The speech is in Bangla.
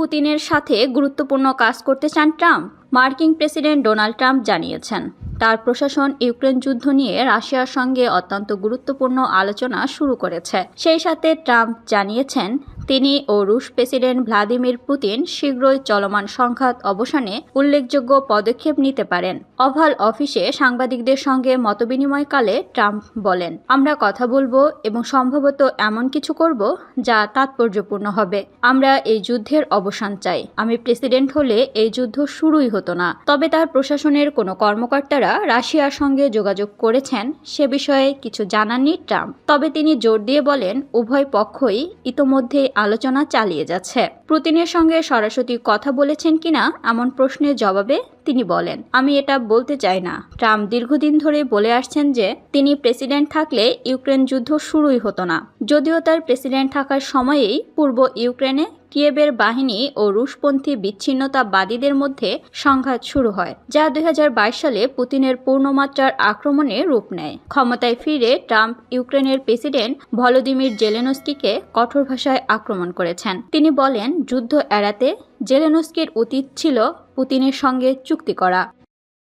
পুতিনের সাথে গুরুত্বপূর্ণ কাজ করতে চান ট্রাম্প, মার্কিন প্রেসিডেন্ট ডোনাল্ড ট্রাম্প জানিয়েছেন। তার প্রশাসন ইউক্রেন যুদ্ধ নিয়ে রাশিয়ার সঙ্গে অত্যন্ত গুরুত্বপূর্ণ আলোচনা শুরু করেছে। সেই সাথে ট্রাম্প জানিয়েছেন তিনি ও রুশ প্রেসিডেন্ট ভ্লাদিমির পুতিন শীঘ্রই চলমান সংঘাত অবসানে উল্লেখযোগ্য পদক্ষেপ নিতে পারেন। অভাল অফিসে সাংবাদিকদের সঙ্গে মতবিনিময়কালে ট্রাম্প বলেন, আমরা কথা বলব এবং সম্ভবত এমন কিছু করব যা তাৎপর্যপূর্ণ হবে। আমরা এই যুদ্ধের অবসান চাই। আমি প্রেসিডেন্ট হলে এই যুদ্ধ শুরুই হতো না। তবে তার প্রশাসনের কোনো কর্মকর্তারা রাশিয়ার সঙ্গে যোগাযোগ করেছেন সে বিষয়ে কিছু জানাননি ট্রাম্প। তবে তিনি জোর দিয়ে বলেন, উভয় পক্ষই ইতোমধ্যে আলোচনা চালিয়ে যাচ্ছে। পুতিনের সঙ্গে সরাসরি কথা বলেছেন কিনা এমন প্রশ্নের জবাবে তিনি বলেন, আমি এটা বলতে চাই না। ট্রাম্প দীর্ঘদিন ধরে বলে আসছেন যে, তিনি প্রেসিডেন্ট থাকলে ইউক্রেন যুদ্ধ শুরুই হতো না। যদিও তার প্রেসিডেন্ট থাকার সময়েই পূর্ব ইউক্রেনে কিয়েবের বাহিনী ও রুশপন্থী বিচ্ছিন্নতাবাদীদের মধ্যে সংঘাত শুরু হয়, যা দুই হাজার বাইশ সালে পুতিনের পূর্ণমাত্রার আক্রমণে রূপ নেয়। ক্ষমতায় ফিরে ট্রাম্প ইউক্রেনের প্রেসিডেন্ট ভলোদিমির জেলেনস্কিকে কঠোর ভাষায় আক্রমণ করেছেন। তিনি বলেন, যুদ্ধ এড়াতে জেলেনস্কির অতীত ছিল পুতিনের সঙ্গে চুক্তি করা।